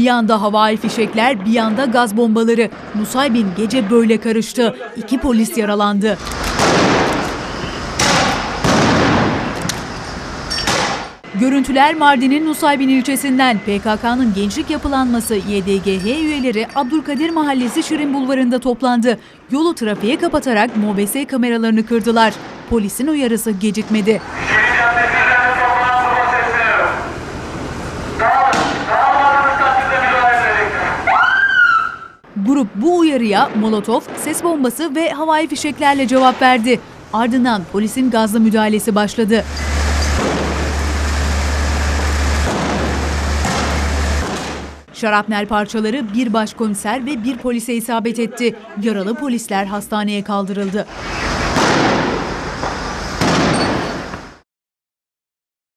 yanda havai fişekler, bir yanda gaz bombaları. Nusaybin gece böyle karıştı. İki polis yaralandı. Görüntüler Mardin'in Nusaybin ilçesinden PKK'nın gençlik yapılanması YDGH üyeleri Abdülkadir Mahallesi Şirin Bulvarı'nda toplandı. Yolu trafiğe kapatarak MOBESE kameralarını kırdılar. Polisin uyarısı gecikmedi. Grup bu uyarıya molotof, ses bombası ve havai fişeklerle cevap verdi. Ardından polisin gazlı müdahalesi başladı. Şarapnel parçaları bir başkomiser ve bir polise isabet etti. Yaralı polisler hastaneye kaldırıldı.